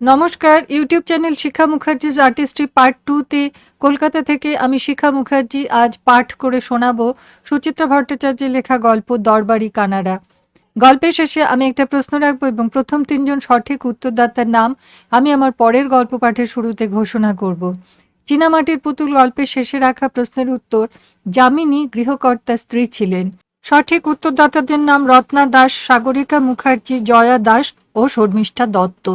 নমস্কার, YouTube channel Shikha Mukherjee's artistry part টুতে কলকাতা থেকে আমি শিখা মুখার্জি আজ পাঠ করে শোনাবো সুচিত্রা ভট্টাচার্যের লেখা গল্প দরবারি কানাডা। গল্পের শেষে আমি একটা প্রশ্ন রাখব এবং প্রথম তিনজন সঠিক উত্তরদাতার নাম আমি আমার পরের গল্প পাঠের শুরুতে ঘোষণা করব। চীনামাটির পুতুল গল্পের শেষে রাখা প্রশ্নের উত্তর, যামিনী গৃহকর্তা স্ত্রী ছিলেন। সঠিক উত্তরদাতাদের নাম রত্না দাস, সাগরিকা মুখার্জি, জয়া দাস ও শর্মিষ্ঠা দত্ত।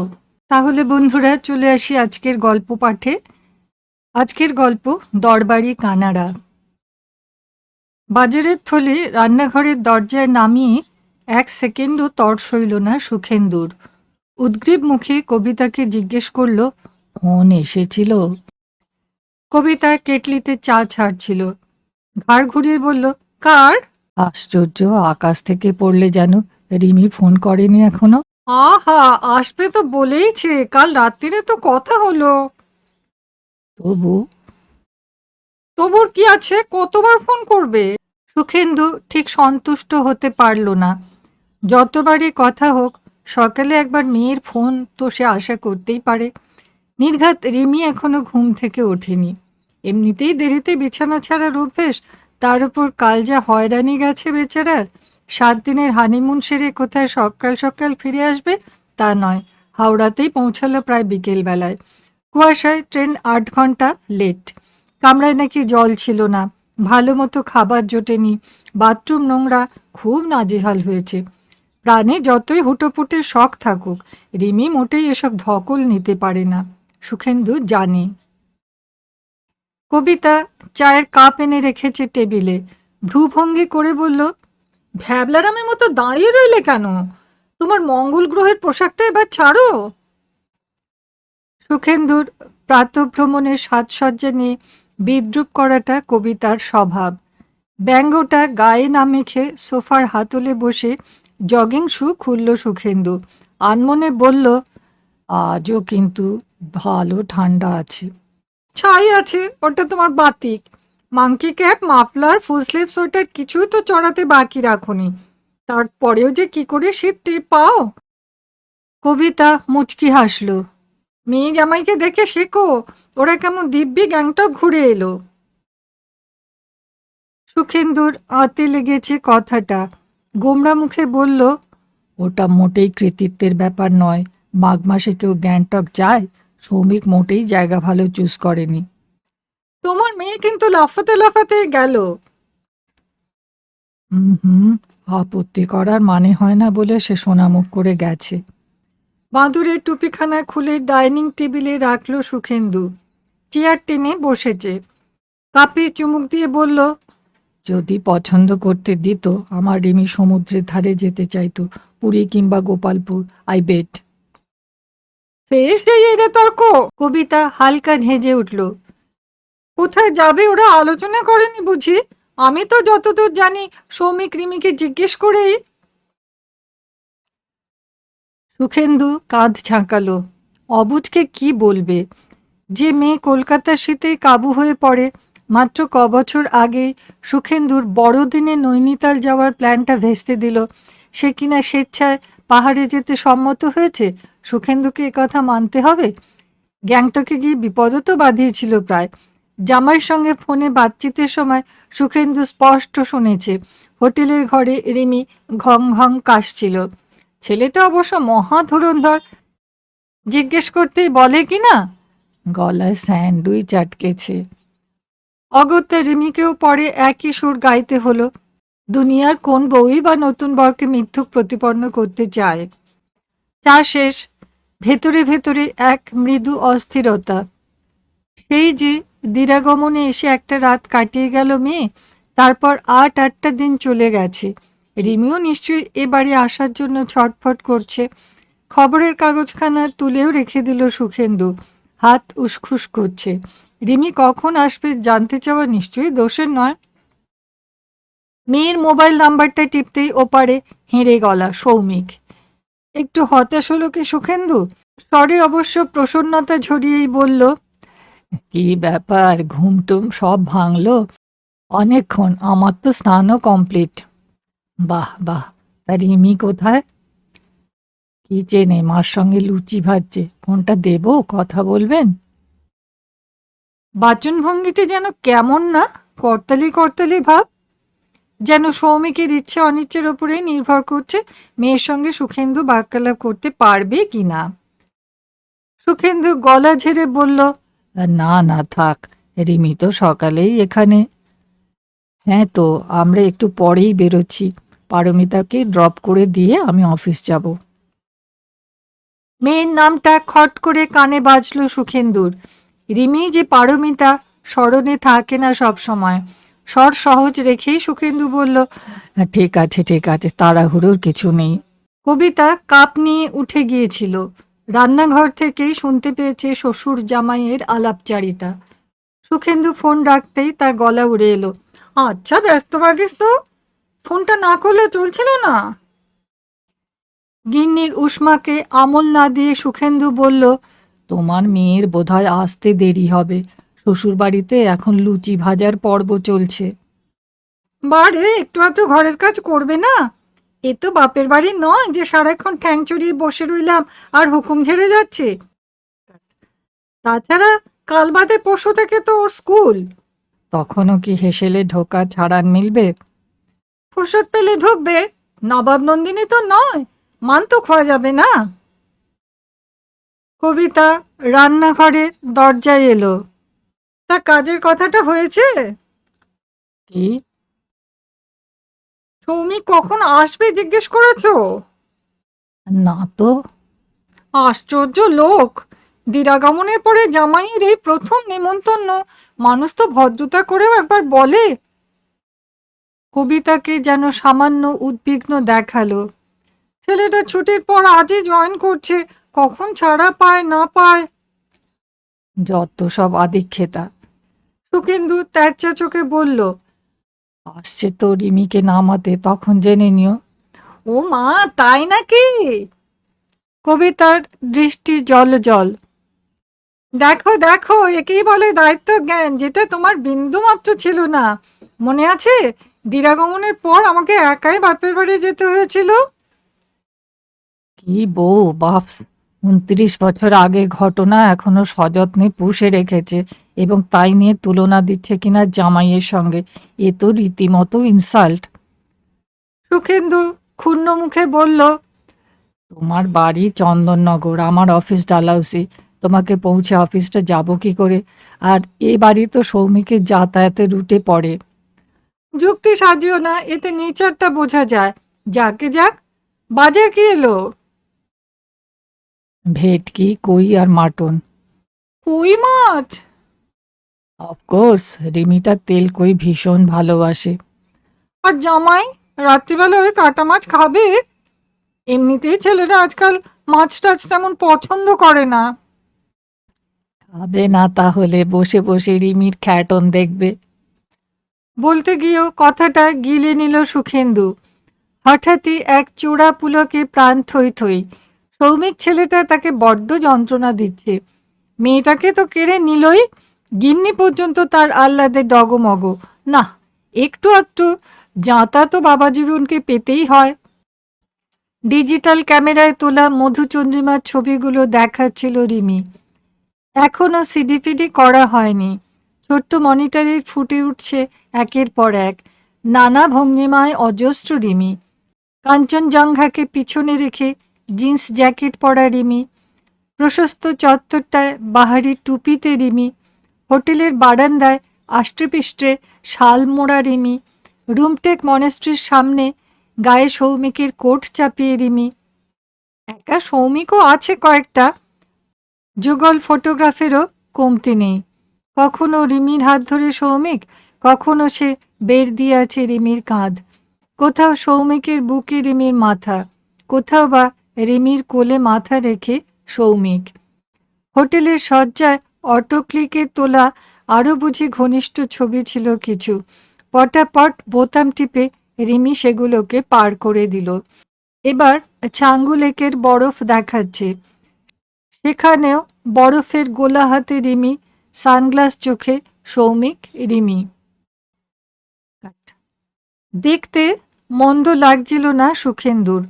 তাহলে বন্ধুরা চলে আসি আজকের গল্প পাঠে। আজকের গল্প দরবারি কানাড়া। বাজারের থলে রান্নাঘরের দরজায় নামিয়ে এক সেকেন্ডও তর সইল না সুখেন্দুর। উদ্গ্রীব মুখে কবিতাকে জিজ্ঞেস করল ফোন এসেছিল? কবিতা কেটলিতে চা ছাড়ছিল। ঘাড় ঘুরিয়ে বলল, কার? আশ্চর্য, আকাশ থেকে পড়লে যেন রিমি ফোন করেনি এখনও। আহা আসবে তো বলেইছে কাল রাত্রিরে তো কথা হলো। তবু? তবুর কি আছে? কতবার ফোন করবে? সুখেন্দু ঠিক সন্তুষ্ট হতে পারল না। যতবারই কথা হোক সকালে একবার মেয়ের ফোন তো সে আশা করতেই পারে। নির্ঘাত রিমি এখনও ঘুম থেকে ওঠেনি। এমনিতেই দেরিতে বিছানা ছাড়ার অভ্যেস তার উপর কাল যা হয়রানি গেছে বেচারার সাত দিনের হানিমুন সেরে কোথায় সকাল সকাল ফিরে আসবে তা নয়। হাওড়াতেই পৌঁছালো প্রায় বিকেলবেলায় কুয়াশায় ট্রেন আট ঘণ্টা লেট কামরায় নাকি জল ছিল না। ভালো মতো খাবার জোটেনি। বাথরুম নোংরা, খুব নাজেহাল হয়েছে। প্রাণে যতই হুটোপুটে শখ থাকুক, রিমি মোটেই এসব ধকল নিতে পারে না। সুখেন্দু জানে। কবিতা চায়ের কাপ এনে রেখেছে টেবিলে। ভ্রুভঙ্গি করে বলল ভ্যাবলারামের মতো দাঁড়িয়ে রইলে কেন? তোমার মঙ্গল গ্রহের পোশাকটা এবার ছাড়ো। সুখেন্দুর প্রাতভ্রমণের সাজসজ্জা নিয়ে বিদ্রুপ করাটা কবিতার স্বভাব। ব্যঙ্গটা গায়ে না মেখে সোফার হাতলে বসে জগিং শু খুলল সুখেন্দু। আনমনে বলল, আজও কিন্তু ভালো ঠান্ডা আছে। ছাই আছে, ওটা তোমার বাতিক। Monkey cap muffler full sleeve sweater কিছুই তো চড়াতে বাকি রাখুনি। তারপরেও যে কি করে শীত টের পাও? কবিতা মুচকি হাসল। মেয়ে জামাইকে দেখে শেখো, ওরা কেমন দিব্যি গ্যাংটক ঘুরে এলো। সুখেন্দুর আঁতে লেগেছে কথাটা। গোমরা মুখে বলল, ওটা মোটেই কৃতিত্বের ব্যাপার নয়। মাঘ মাসে কেউ গ্যাংটক যায়, শ্রমিক মোটেই জায়গা ভালো চুজ করেনি। তোমার মেয়ে কিন্তু লাফাতে লাফাতে গেল। হুম হুম আপত্তি করার মানে হয় না বলে সে সোনামুখ করে গেছে। বাঁদুরের টুপিখানা খুলে ডাইনিং টেবিলে রাখল সুখেন্দু। চেয়ার টেনে বসেছে। কাপে চুমুক দিয়ে বলল যদি পছন্দ করতে দিত আমার রিমি সমুদ্রের ধারে যেতে চাইতো পুরী কিংবা গোপালপুর আই বেট ফের সেই এরে তর্ক। কবিতা হালকা ঝেঁজে উঠল। কোথায় যাবে ওরা আলোচনা করেনি বুঝি? আমি তো যতদূর জানি সৌমিক রিমিকে জিজ্ঞেস করেই। সুখেন্দু কাঁধ ঝাঁকালো। অবুজকে কি বলবে? যে মেয়ে কলকাতার শীতে কাবু হয়ে পড়ে, মাত্র ক বছর আগে সুখেন্দুর বড়দিনে নৈনিতাল যাওয়ার প্ল্যানটা ভেস্তে দিল। সে কিনা স্বেচ্ছায় পাহাড়ে যেতে সম্মত হয়েছে? সুখেন্দুকে কথা মানতে হবে? গ্যাংটকে গিয়ে বিপদও তো বাঁধিয়েছিল প্রায়। জামাইয়ের সঙ্গে ফোনে বাতচিতের সময় সুখেন্দু স্পষ্ট শুনেছে, হোটেলের ঘরে রিমি ঘং ঘং কাশছিল। ছেলেটা অবশ্য মহা ধুরন্ধর। জিজ্ঞেস করতেই বলে কি না? গলায় স্যান্ডউইচ আটকেছে। অগত্যা রিমিকেও পরে একই সুর গাইতে হলো। দুনিয়ার কোন বউই বা নতুন বরকে মিথ্যুক প্রতিপন্ন করতে চায়? চা শেষ। ভেতরে ভেতরে এক মৃদু অস্থিরতা। সেই যে দিরাগমনে এসে একটা রাত কাটিয়ে গেল মেয়ে, তারপর আট, আটটা দিন চলে গেছে। রিমিও নিশ্চয়ই এ বাড়ি আসার জন্য ছটফট করছে। খবরের কাগজখানা তুলেও রেখে দিল সুখেন্দু। হাত উসখুস করছে। রিমি কখন আসবে জানতে চাওয়া নিশ্চয়ই দোষের নয়। মেয়ের মোবাইল নাম্বারটা টিপতেই ওপারে হেঁড়ে গলা সৌমিক। একটু হতাশ হলো কি সুখেন্দু? স্বরে অবশ্য প্রসন্নতা ঝরিয়েই বলল কি ব্যাপার? ঘুমটুম সব ভাঙলো? অনেকক্ষণ, আমার তো স্নানও কমপ্লিট বাহ বাহ, তা রিমি কোথায়? কিচেনে মার সঙ্গে লুচি ভাজছে। ফোনটা দেবো? কথা বলবেন? বাচনভঙ্গিটি যেন কেমন না, করতালি করতালি ভাব। যেন সৌমিকের ইচ্ছে অনিচ্ছের ওপরেই নির্ভর করছে, মেয়ের সঙ্গে সুখেন্দু বাক্যালাপ করতে পারবে কি না সুখেন্দু গলা ঝেড়ে বলল না না, থাক, রিমি তো সকালেই এখানে। হ্যাঁ তো, আমরা একটু পরেই বেরোচ্ছি। পারমিতাকে ড্রপ করে দিয়ে আমি অফিস যাব। মেয়ের নামটা খট করে কানে বাজলো সুখেন্দুর। রিমি যে পারমিতা, স্মরণে থাকে না সব সময়। স্বর সহজ রেখেই সুখেন্দু বলল, ঠিক আছে ঠিক আছে, তাড়াহুড়োর কিছু নেই। কবিতা কাপ নিয়ে উঠে গিয়েছিল। রান্নাঘর থেকেই শুনতে পেয়েছে শ্বশুর জামাইয়ের আলাপচারিতা। সুখেন্দু ফোন রাখতেই তার গলা উড়ে এলো। আচ্ছা ব্যস্ত থাকিস তো। ফোনটা না করলে চলছিল না। গিন্নির উষ্মাকে আমল না দিয়ে সুখেন্দু বলল, তোমার মেয়ের বোধহয় আসতে দেরি হবে। শ্বশুরবাড়িতে এখন লুচি ভাজার পর্ব চলছে। বারে একটু আধটু ঘরের কাজ করবে না? এ তো বাপের বাড়ি নয় যে সারাক্ষণ ঠ্যাং চড়িয়ে বসে রইলাম আর হুকুম ঝেড়ে যাচ্ছে। তাছাড়া কাল বাদে পরশু থেকে তো ওর স্কুল। তখনও কি হেসেলে ঢোকা ছাড়ান মিলবে? ফুরসত পেলে ঢুকবে নবাব নন্দিনী তো নয় মান তো খোয়া যাবে না। কবিতা রান্নাঘরের দরজায় এলো। তা কাজের কথাটা হয়েছে? কি? সৌমি কখন আসবে জিজ্ঞেস করেছ? না তো। আশ্চর্য লোক। দিরাগমনের পরে জামাইয়ের এই প্রথম নেমন্তন্ন মানুষ তো ভদ্রতা করেও একবার বলে। কবিতাকে যেন সামান্য উদ্বিগ্ন দেখাল। ছেলেটা ছুটির পর আজই জয়েন করছে কখন ছাড়া পায় না পায়। যত সব আদিক্ষেতা। সুখেন্দু তেরচা চোখে বলল আসছে তো রিমিকে নামাতে তখন জেনে নিও। ও মা, তাই নাকি? কবিতার দৃষ্টি জল জল। দেখো দেখো, একেই বলে দায়িত্ব জ্ঞান যেটা তোমার বিন্দু মাত্র ছিল না। মনে আছে? দিরাগমনের পর আমাকে একাই বাপের বাড়ি যেতে হয়েছিল? কি বউ, বাপস উনত্রিশ বছর আগে ঘটনা এখনও সযত্নে পুষে রেখেছে এবং তাই নিয়ে তুলনা দিচ্ছে কিনা জামাইয়ের সঙ্গে, এ তো রীতিমতো ইনসাল্ট সুখেন্দু ক্ষুণ্ণ মুখে বলল, তোমার বাড়ি চন্দননগর, আমার অফিস ডালাউসি তোমাকে পৌঁছে অফিসটা যাব কি করে? আর এ বাড়ি তো সৌমিকের যাতায়াতের রুটে পড়ে। যুক্তি সাজিও না, এতে নেচারটা বোঝা যায়। যাকে যাক, বাজার কি এলো? ভেটকি কই আর মাটন। কই মাছ? অফকোর্স রিমিটা তেল কই ভীষণ ভালোবাসে। আর জামাই রাত্রিবেলা ওই কাটা মাছ খাবে? এমনিতেই ছেলেরা আজকাল মাছ টাছ তেমন পছন্দ করে না। খাবে না তাহলে বসে বসে রিমির খ্যাটন দেখবে। বলতে গিয়েও কথাটা গিলে নিল সুখেন্দু। হঠাৎই এক চূড়া পুলকে প্রাণ থই থই সৌমিক ছেলেটা তাকে বড্ড যন্ত্রণা দিচ্ছে। মেয়েটাকে তো কেড়ে নিলই, গিন্নি পর্যন্ত তার আহ্লাদে ডগমগ। না, একটু একটু যাতা তো বাবা জীবনকে পেতেই হয়। ডিজিটাল ক্যামেরায় তোলা মধুচন্দ্রিমার ছবিগুলো দেখাচ্ছিল রিমি। এখনও সিডিপিডি করা হয়নি। ছোট্ট মনিটরে ফুটে উঠছে একের পর এক। নানা ভঙ্গিমায় অজস্র রিমি। কাঞ্চনজঙ্ঘাকে পিছনে রেখে জিন্স জ্যাকেট পরা রিমি, প্রশস্ত চত্বরটায় বাহারি টুপিতে রিমি, হোটেলের বারান্দায় আষ্ট্রেপৃষ্ঠে শাল মোড়া রিমি রুমটেক মনেস্ট্রির সামনে গায়ে সৌমিকের কোট চাপিয়ে রিমি। একা সৌমিকও আছে কয়েকটা। যুগল ফটোগ্রাফেরও কমতি নেই। কখনো রিমির হাত ধরে সৌমিক, কখনো সে বের দিয়ে আছে রিমির কাঁধ। কোথাও সৌমিকের বুকে রিমির মাথা, কোথাও বা রিমির কোলে মাথা রেখে সৌমিক। হোটেলের শয্যায় অটোক্লিকে তোলা আরও বুঝি ঘনিষ্ঠ ছবি ছিল কিছু। পটাপট বোতাম টিপে রিমি সেগুলোকে পার করে দিল। এবার ছাঙ্গু লেকের বরফ দেখাচ্ছে। সেখানেও বরফের গোলা হাতে রিমি, সানগ্লাস চোখে সৌমিক, রিমি। দেখতে মন্দ লাগছিল না সুখেন্দুর।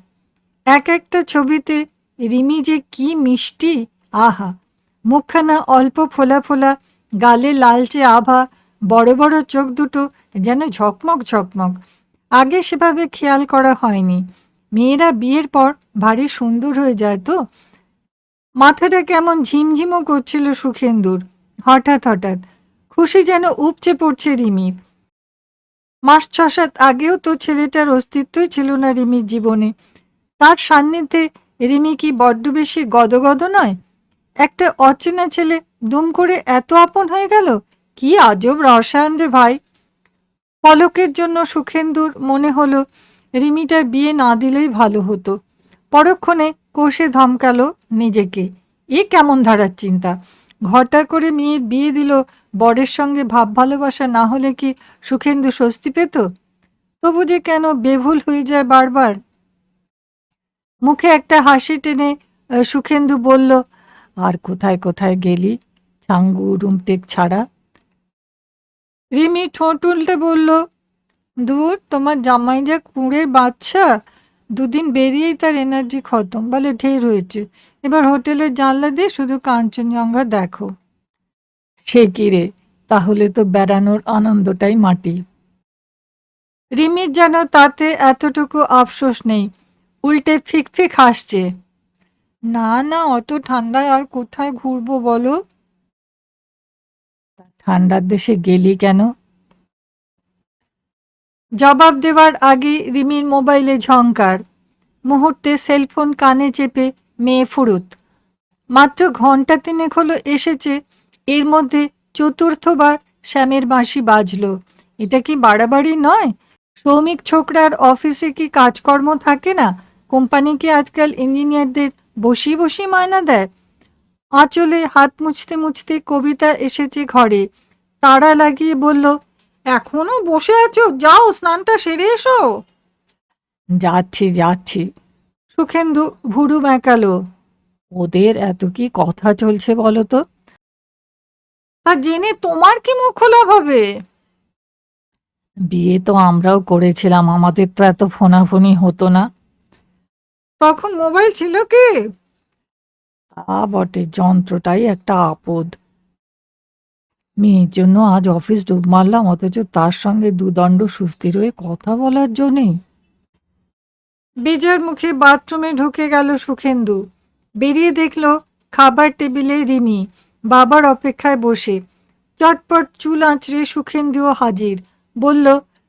এক একটা ছবিতে রিমি যে কি মিষ্টি, আহা, মুখখানা অল্প ফোলা ফোলা, গালে লালচে আভা, বড় বড় চোখ দুটো যেন ঝকমক ঝকমক। আগে সেভাবে খেয়াল করা হয়নি। মেয়েরা বিয়ের পর ভারী সুন্দর হয়ে যায় তো? মাথাটা কেমন ঝিমঝিমও করছিল সুখেন্দুর। হঠাৎ হঠাৎ খুশি যেন উপচে পড়ছে রিমির। মাস ছ সাত আগেও তো ছেলেটার অস্তিত্বই ছিল না রিমির জীবনে। তার সান্নিধ্যে রিমি কি বড্ড বেশি গদগদ নয়? একটা অচেনা ছেলে দুম করে এত আপন হয়ে গেল? কি আজব রসায়ন রে ভাই। পলকের জন্য সুখেন্দুর মনে হলো রিমিটার বিয়ে না দিলেই ভালো হতো। পরক্ষণে কোষে ধমকালো নিজেকে। এ কেমন ধারার চিন্তা? ঘটা করে মেয়ের বিয়ে দিল, বরের সঙ্গে ভাব ভালোবাসা না হলে কি সুখেন্দু স্বস্তি পেত? তবু যে কেন বেভুল হয়ে যায় বারবার? মুখে একটা হাসি টেনে সুখেন্দু বলল, আর কোথায় কোথায় গেলি? চাঙ্গু রুমটেক ছাড়া? রিমি ঠোঁট উল্টে বলল, দূর, তোমার জামাই যা কুঁড়ের বাচ্চা। দুদিন বেরিয়েই তার এনার্জি খতম, বলে ঢের হয়েছে। এবার হোটেলের জানলা দিয়ে শুধু কাঞ্চনজঙ্ঘা দেখো। সে কি রে? তাহলে তো বেড়ানোর আনন্দটাই মাটি। রিমির যেন তাতে এতটুকু আফসোস নেই। উল্টে ফিক ফিক হাসছে। না না অত ঠান্ডায় আর কোথায় ঘুরবো বলো? ঠান্ডার দেশে গেলি কেন? জবাব দেওয়ার আগে রিমির মোবাইলে ঝংকার। মুহূর্তে সেলফোন কানে চেপে মেয়ে ফুরুত। মাত্র ঘণ্টা তিনেক হলো এসেছে এর মধ্যে চতুর্থবার শ্যামের বাঁশি বাজলো। এটা কি বাড়াবাড়ি নয়? শ্রমিক ছোকরার অফিসে কি কাজকর্ম থাকে না? কোম্পানি কি আজকাল ইঞ্জিনিয়ারদের বসি বসি মায়না দেয়? আঁচলে হাত মুছতে মুছতে কবিতা এসেছে ঘরে। তারা লাগিয়ে বলল, এখনও বসে আছো? যাও, স্নানটা সেরে এসো। যাচ্ছি যাচ্ছি। সুখেন্দু ভুরু মেকালো ওদের এত কি কথা চলছে বলো তো? তা জেনে তোমার কি মুখ লাভ হবে? বিয়ে তো আমরাও করেছিলাম, আমাদের তো এত ফোনাফোনি হতো না। তখন মোবাইল ছিল কি? তা বটে যন্ত্রটাই একটা আপদ। মেয়ের জন্য আজ অফিস ডুব মারলাম অথচ তার সঙ্গে দুদণ্ড সুস্থির হয়ে কথা বলার জন্যেই বেজার মুখে বাথরুমে ঢুকে গেল সুখেন্দু। বেরিয়ে দেখল খাবার টেবিলে রিমি বাবার অপেক্ষায় বসে। চটপট চুল আঁচড়ে সুখেন্দুও হাজির। বলল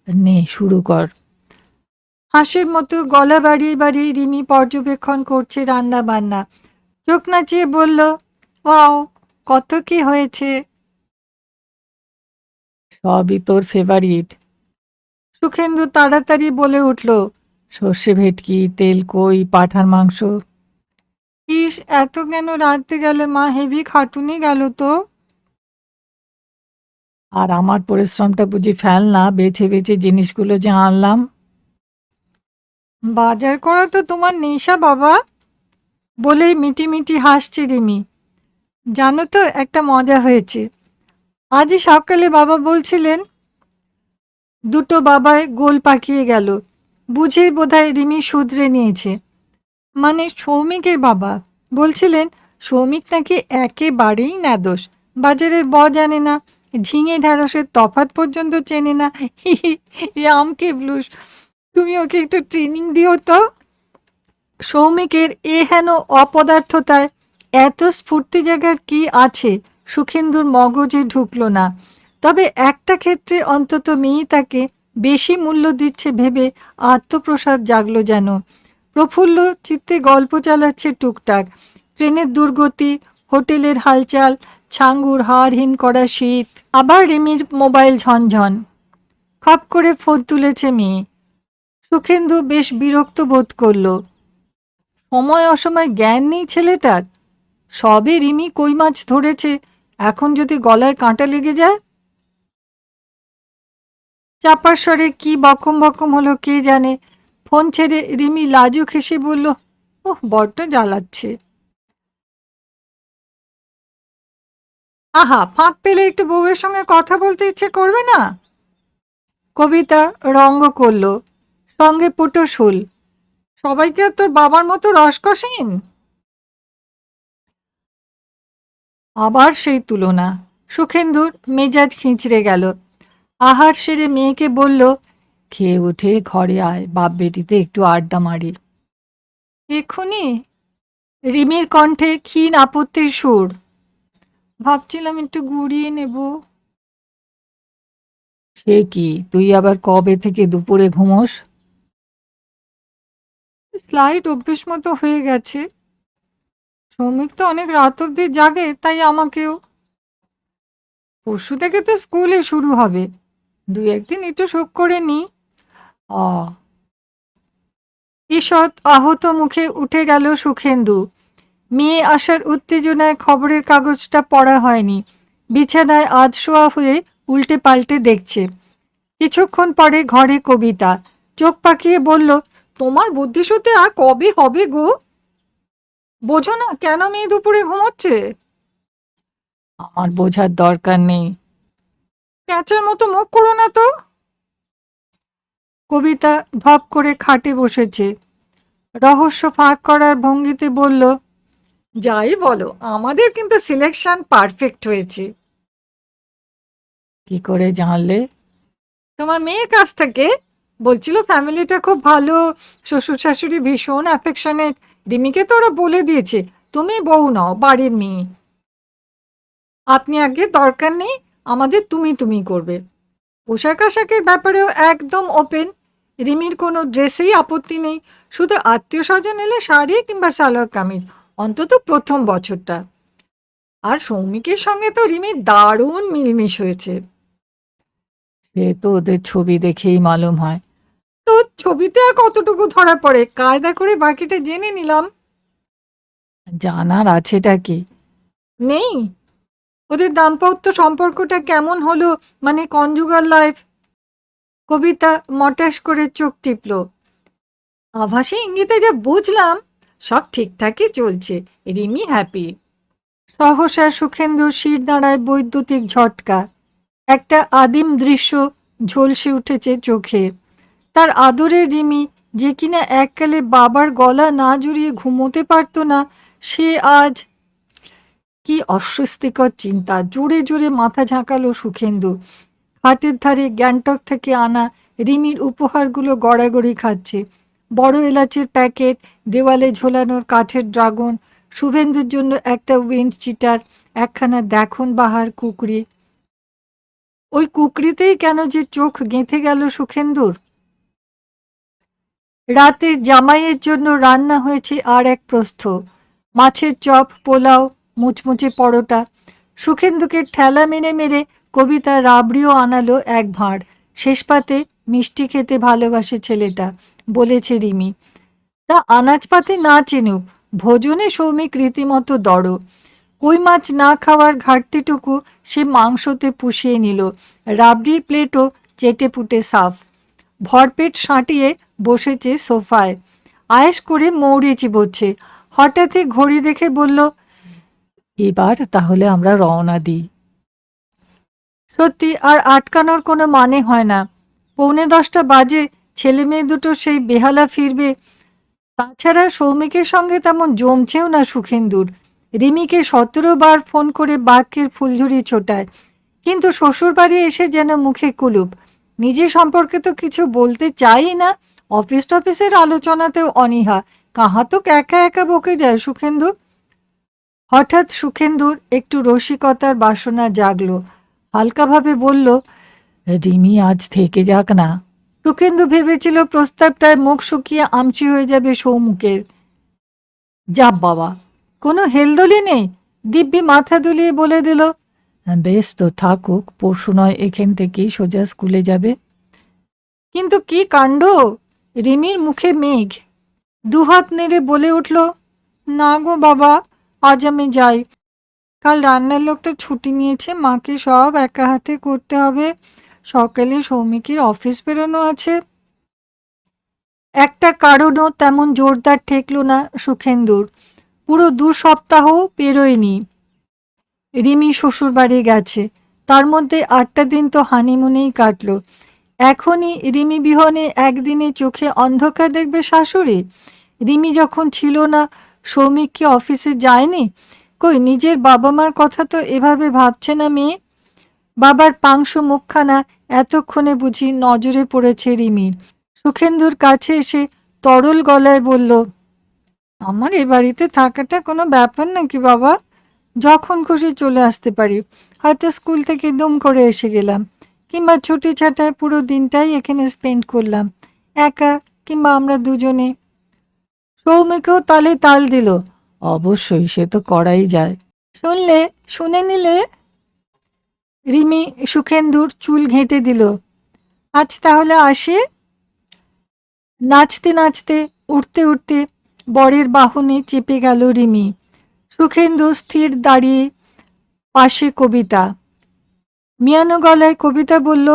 নে শুরু কর। হাঁসের মতো গলা বাড়িয়ে বাড়িয়ে রিমি পর্যবেক্ষণ করছে রান্না বান্না। চোখ নাচিয়ে বলল ওয়াও কত কি হয়েছে? সবই তোর ফেভারিট সুখেন্দু তাড়াতাড়ি বলে উঠল সর্ষে ভেটকি তেল কই পাঠার মাংস। ইস এত কেন রাঁধতে গেলে? মা হেভি খাটুনি গেল তো। আর আমার পরিশ্রমটা বুঝি ফেল না বেছে বেছে জিনিসগুলো যে আনলাম। বাজার করা তো তোমার নেশা, বাবা। বলেই মিটি মিটি হাসছে রিমি। জানো তো, একটা মজা হয়েছে। আজই সকালে বাবা বলছিলেন, দুটো বাবায় গোল পাকিয়ে গেল। বুঝেই বোধহয় রিমি শুধরে নিয়েছে। মানে সৌমিকের বাবা। বলছিলেন, সৌমিক নাকি একেবারেই নাদোষ। বাজারের ব জানে না, ঝিঙে, ঢ্যাঁড়সের তফাত পর্যন্ত চেনে না। রাম কেবলুস তুমি ওকে একটু ট্রেনিং দিও তো। সৌমিকের এ হেন অপদার্থতায় এত স্ফূর্তি জায়গার কি আছে? সুখেন্দুর মগজে ঢুকল না। তবে একটা ক্ষেত্রে অন্তত মেয়ে তাকে বেশি মূল্য দিচ্ছে ভেবে আত্মপ্রসাদ জাগলো যেন। প্রফুল্ল চিত্তে গল্প চালাচ্ছে টুকটাক। ট্রেনের দুর্গতি, হোটেলের হালচাল, ছাঙ্গুর হাড় হিম করা শীত, আবার রিমির মোবাইল ঝনঝন। খপ করে ফোন তুলেছে মেয়ে। সুখেন্দু বেশ বিরক্ত বোধ করল। সময় অসময় জ্ঞান নেই ছেলেটার? সবে রিমি কই মাছ ধরেছে? এখন যদি গলায় কাঁটা লেগে যায়? চাপার স্বরে কি বকম বকম হলো কে জানে? ফোন ছেড়ে রিমি লাজুক হেসে বলল, ওহ, বড্ড জ্বালাচ্ছে। আহা, ফাঁক পেলে একটু বউয়ের সঙ্গে কথা বলতে ইচ্ছে করবে না? কবিতা রঙ্গ করল। সঙ্গে পুটো শুল। সবাইকে তোর বাবার মতো রসকসীন? আবার সেই তুলনা। সুখেন্দুর মেজাজ খিঁচড়ে গেল। আহার সেরে মেয়েকে বলল, খেয়ে উঠে ঘরে আয়, বাপ বেটিতে একটু আড্ডা মারি। এক্ষুনি রিমির কণ্ঠে ক্ষীণ আপত্তির সুর। ভাবছিলাম একটু গুড়িয়ে নেব। সে কি? তুই আবার কবে থেকে দুপুরে ঘুমোস? স্লাইড অভ্যেস মতো হয়ে গেছে। শ্রমিক তো অনেক রাত অব্দি জাগে, তাই আমাকেও। পরশু থেকে তো স্কুলে শুরু হবে। দু একদিন একটু শোক করে নি। আ ঈষৎ আহত মুখে উঠে গেল সুখেন্দু। মেয়ে আসার উত্তেজনায় খবরের কাগজটা পড়া হয়নি। বিছানায় আজ শোয়া হয়ে উল্টে পাল্টে দেখছে। কিছুক্ষণ পরে ঘরে কবিতা। চোখ পাকিয়ে বলল তোমার বুদ্ধি বুদ্ধিশুদ্ধি আর কবে হবে গো? বোঝো না কেন মেয়ে দুপুরে ঘুমোচ্ছে? আমার বোঝার দরকার নেই। প্যাঁচের মতো মুখ করো না তো। কবিতা ধপ করে খাটে বসেছে। রহস্য ফাঁক করার ভঙ্গিতে বলল যাই বলো আমাদের কিন্তু সিলেকশন পারফেক্ট হয়েছে। কি করে জানলে? তোমার মেয়ের কাছ থেকে বলছিল ফ্যামিলিটা খুব ভালো, শ্বশুর শাশুড়ি ভীষণ অ্যাফেকশনেট রিমিকে তো ওরা বলে দিয়েছে, তুমি বউ নাও, বাড়ির মেয়ে। আপনি আগে দরকার নেই, আমাদের তুমি তুমি করবে। পোশাক আশাকের ব্যাপারেও একদম ওপেন রিমির কোনো ড্রেসেই আপত্তি নেই, শুধু আত্মীয় স্বজন এলে শাড়ি কিংবা সালোয়ার কামিজ, অন্তত প্রথম বছরটা। আর সৌমিকের সঙ্গে তো রিমির দারুণ মিলমিশ হয়েছে। সে তো ওদের ছবি দেখেই মালুম হয়। তো ছবিতে আর কতটুকু ধরা পড়ে? কায়দা করে বাকিটা জেনে নিলাম। জানার আছেটা কি? নেই। ওদের দাম্পত্য সম্পর্কটা কেমন হলো? মানে কনজুগাল লাইফ। কবিতা মটাস করে চোখ টিপল। আভাসে ইঙ্গিতে যা বুঝলাম সব ঠিকঠাকই চলছে। রিমি হ্যাপি। সহসা সুখেন্দুর শির দাঁড়ায় বৈদ্যুতিক ঝটকা। একটা আদিম দৃশ্য ঝলসে উঠেছে চোখে। তার আদরের রিমি, যে কিনা এককালে বাবার গলা না জুড়িয়ে ঘুমোতে পারতো না, সে আজ কি অস্বস্তিকর চিন্তা। জোরে জোরে মাথা ঝাঁকালো সুখেন্দু। হাতের ধারে গ্যাংটক থেকে আনা রিমির উপহারগুলো গড়াগড়ি খাচ্ছে। বড় এলাচের প্যাকেট, দেওয়ালে ঝোলানোর কাঠের ড্রাগন, শুভেন্দুর জন্য একটা উইন্ড চিটার, একখানা দেখন বাহার কুকরি। ওই কুকরিতেই কেন যে চোখ গেঁথে গেল সুখেন্দুর? রাতে জামাইয়ের জন্য রান্না হয়েছে আর এক প্রস্থ। মাছের চপ, পোলাও, মুচমুচে পরোটা। সুখেন্দুকে ঠেলা মেরে মেরে কবিতা রাবড়িও আনালো এক ভাঁড়। শেষ পাতে মিষ্টি খেতে ভালোবাসে ছেলেটা, বলেছে রিমি। তা আনাজপাতে না চিনুক, ভোজনে সৌমিক রীতিমতো দড়। কই মাছ না খাওয়ার ঘাটতিটুকু সে মাংসতে পুষিয়ে নিল। রাবড়ির প্লেটও চেটে পুটে সাফ। ভরপেট সাঁটিয়ে বসেছে সোফায়। আয়েস করে মৌরি চিবোচ্ছে হঠাৎই ঘড়ি দেখে বলল, এবার তাহলে আমরা রওনা দিই। সত্যি আর আটকানোর কোনো মানে হয় না। পৌনে দশটা বাজে, ছেলে মেয়ে দুটো সেই বেহালা ফিরবে। তাছাড়া সৌমিকের সঙ্গে তেমন জমছেও না সুখেন্দুর। রিমিকে সতেরো বার ফোন করে বাক্যের ফুলঝুরি ছোটায়, কিন্তু শ্বশুরবাড়ি এসে যেন মুখে কুলুপ। নিজে সম্পর্কে তো কিছু বলতে চাই না। অফিস টফিসের আলোচনাতেও অনীহা। কাহাতক একা একা বকে যায়, সুখেন্দু? হঠাৎ সুখেন্দুর একটু রসিকতার বাসনা জাগলো। হালকাভাবে বলল, রিমি, আজ থেকে যাক না। সুখেন্দু ভেবেছিল প্রস্তাবটায় মুখ শুকিয়ে আমচি হয়ে যাবে সৌমুখের যা বাবা, কোনো হেলদোলি নেই? দিব্যি মাথা দুলিয়ে বলে দিল বেশ তো থাকুক, পরশু নয়, এখান থেকেই সোজা স্কুলে যাবে। কিন্তু কি কাণ্ড? রিমির মুখে মেঘ। দুহাত নেড়ে বলে উঠল, না গো বাবা, আজ আমি যাই। কাল রান্নার লোকটা ছুটি নিয়েছে, মাকে সব একা হাতে করতে হবে। সকালে সৌমিকের অফিস বেরোনো আছে। একটা কারণও তেমন জোরদার ঠেকলো না সুখেন্দুর। পুরো দু সপ্তাহ পেরোয়নি। রিমি শ্বশুর বাড়ি গেছে। তার মধ্যে আটটা দিন তো হানিমুনেই কাটলো। এখনই রিমি বিহনে একদিনে চোখে অন্ধকার দেখবে শাশুড়ি? রিমি যখন ছিল না, সৌমিক কি অফিসে যায়নি? কই, নিজের বাবা মার কথা তো এভাবে ভাবছে না মেয়ে? বাবার পাংশু মুখখানা এতক্ষণে বুঝি নজরে পড়েছে রিমির। সুখেন্দুর কাছে এসে তরল গলায় বলল, আমার এ বাড়িতে থাকাটা কোনো ব্যাপার নাকি বাবা? যখন খুশি চলে আসতে পারি। হয়তো স্কুল থেকে দম করে এসে গেলাম, কিংবা ছুটি ছাটায় পুরো দিনটাই এখানে স্পেন্ড করলাম। একা কিংবা আমরা দুজনে। সৌমিকেও তালে তাল দিল, অবশ্যই, সে তো করাই যায়। শুনলে, শুনে নিলে রিমি সুখেন্দুর চুল ঘেঁটে দিল, আজ তাহলে আসে? নাচতে নাচতে উঠতে উঠতে বরের বাহনে চেপে গেল রিমি। সুখেন্দু স্থির দাঁড়িয়ে পাশে কবিতা। মিয়ানো গলায় কবিতা বলল,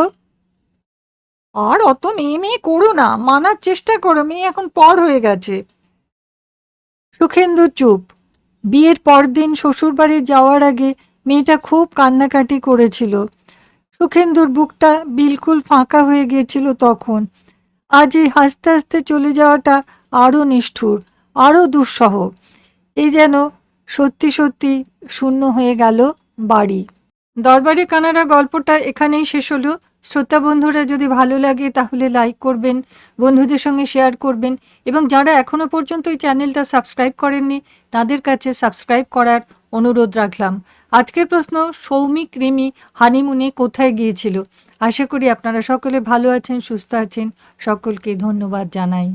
আর অত মেয়ে মেয়ে করো না, মানার চেষ্টা করো, মেয়ে এখন পর হয়ে গেছে। সুখেন্দু চুপ। বিয়ের পরদিন শ্বশুরবাড়ি যাওয়ার আগে মেয়েটা খুব কান্নাকাটি করেছিল। সুখেন্দুর বুকটা বিলকুল ফাঁকা হয়ে গিয়েছিল তখন। আজ এই হাসতে হাসতে চলে যাওয়াটা আরও নিষ্ঠুর, আরও দুঃসহ। এই যেন সত্যি সত্যি শূন্য হয়ে গেল বাড়ি। দরবারে কানাডা গল্পটা এখানেই শেষ হলো। শ্রোতা বন্ধুরা, যদি ভালো লাগে তাহলে লাইক করবেন, বন্ধুদের সঙ্গে শেয়ার করবেন এবং যারা এখনও পর্যন্ত এই চ্যানেলটা সাবস্ক্রাইব করেননি, তাদের কাছে সাবস্ক্রাইব করার অনুরোধ রাখলাম। আজকের প্রশ্ন সৌমিক রিমি হানিমুনে কোথায় গিয়েছিল? আশা করি আপনারা সকলে ভালো আছেন, সুস্থ আছেন। সকলকে ধন্যবাদ জানাই।